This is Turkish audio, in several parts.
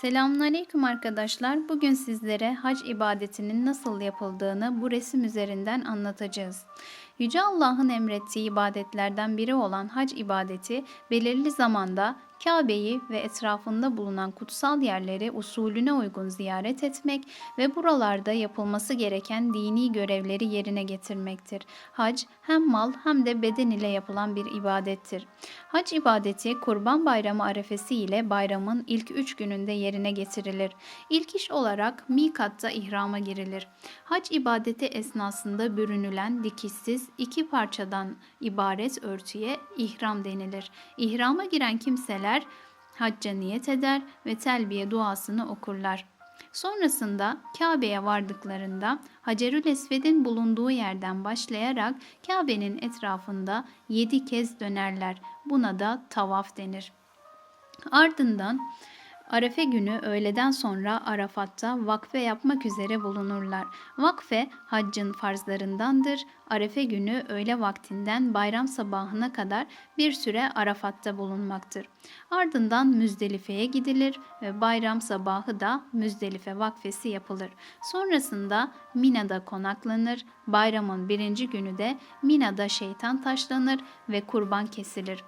Selamünaleyküm arkadaşlar. Bugün sizlere hac ibadetinin nasıl yapıldığını bu resim üzerinden anlatacağız. Yüce Allah'ın emrettiği ibadetlerden biri olan hac ibadeti belirli zamanda Kabe'yi ve etrafında bulunan kutsal yerleri usulüne uygun ziyaret etmek ve buralarda yapılması gereken dini görevleri yerine getirmektir. Hac hem mal hem de beden ile yapılan bir ibadettir. Hac ibadeti Kurban Bayramı arefesi ile bayramın ilk üç gününde yerine getirilir. İlk iş olarak mikatta ihrama girilir. Hac ibadeti esnasında bürünülen dikişsiz iki parçadan ibaret örtüye ihram denilir. İhrama giren kimseler hacca niyet eder ve telbiye duasını okurlar. Sonrasında Kabe'ye vardıklarında Hacerül Esved'in bulunduğu yerden başlayarak Kabe'nin etrafında yedi kez dönerler. Buna da tavaf denir. Ardından Arefe günü öğleden sonra Arafat'ta vakfe yapmak üzere bulunurlar. Vakfe haccın farzlarındandır. Arefe günü öğle vaktinden bayram sabahına kadar bir süre Arafat'ta bulunmaktır. Ardından Müzdelife'ye gidilir ve bayram sabahı da Müzdelife vakfesi yapılır. Sonrasında Mina'da konaklanır. Bayramın birinci günü de Mina'da şeytan taşlanır ve kurban kesilir.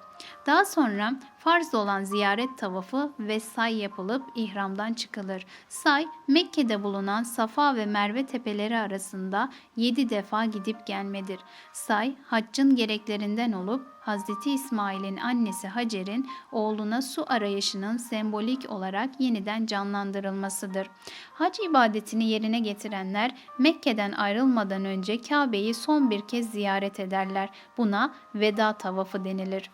Daha sonra farz olan ziyaret tavafı ve say yapılıp ihramdan çıkılır. Say, Mekke'de bulunan Safa ve Merve tepeleri arasında yedi defa gidip gelmedir. Say, haccın gereklerinden olup Hazreti İsmail'in annesi Hacer'in oğluna su arayışının sembolik olarak yeniden canlandırılmasıdır. Hac ibadetini yerine getirenler Mekke'den ayrılmadan önce Kabe'yi son bir kez ziyaret ederler. Buna veda tavafı denilir.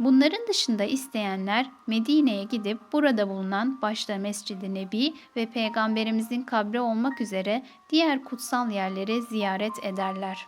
Bunların dışında isteyenler Medine'ye gidip burada bulunan başta Mescid-i Nebi ve Peygamberimizin kabri olmak üzere diğer kutsal yerleri ziyaret ederler.